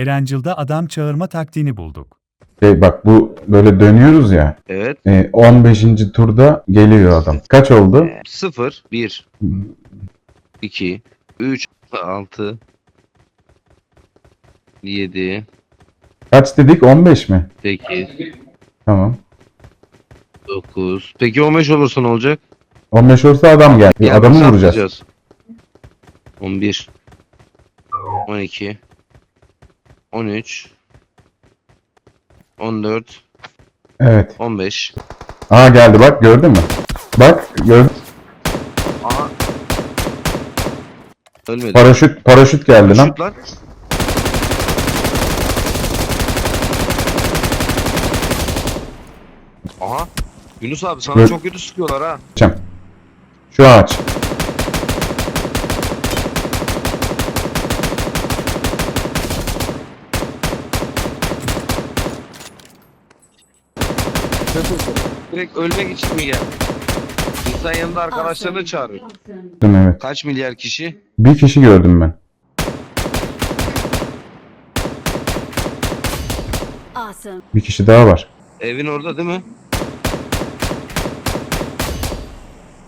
Erencil'de adam çağırma taktiğini bulduk. Şey bak bu böyle dönüyoruz ya. Evet. e, 15. turda geliyor adam. Kaç oldu? 0, 1, 2, 3, 6, 7, Kaç dedik? 15 mi? 8, Tamam. 9. Peki 15 olursa ne olacak? 15 olursa adam gel. Gel, Adamı vuracağız. atlayacağız. 11, 12, 13, 14, Evet. 15. Aa geldi bak gördün mü? Bak gördün. Aha. Ölmedi. Paraşüt paraşüt geldi lan. Şut lan. Aha. Yunus abi sana Gör- çok kötü sıkıyorlar ha. Çem. Şu ağaç. Direkt ölmek için mi geldin? İnsan yanında arkadaşlarını çağırıyor. Evet. Kaç milyar kişi? Bir kişi gördüm ben. Awesome. Bir kişi daha var. Evin orada değil mi?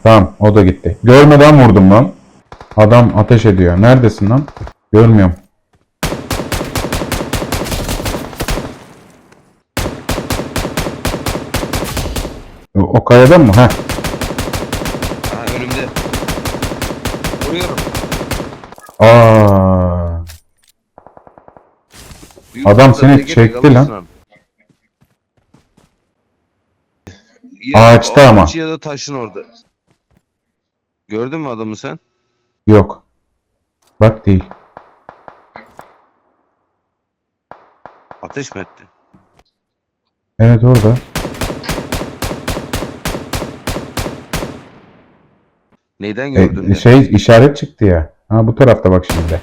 Tamam o da gitti. Görmeden vurdum lan. Adam ateş ediyor. Neredesin lan? Görmüyorum. O, kayadan mı? Heh. Ha önümde. Vuruyorum. Aa. Büyük Adam seni çekti lan. alırsın abi. Ya, Ağaçta ama. ağaç Ya da taşın orada. Gördün mü adamı sen? Yok. Bak değil. Ateş mi etti? Evet orada. Neyden gördün? E, şey işaret çıktı ya. Ha bu tarafta bak şimdi.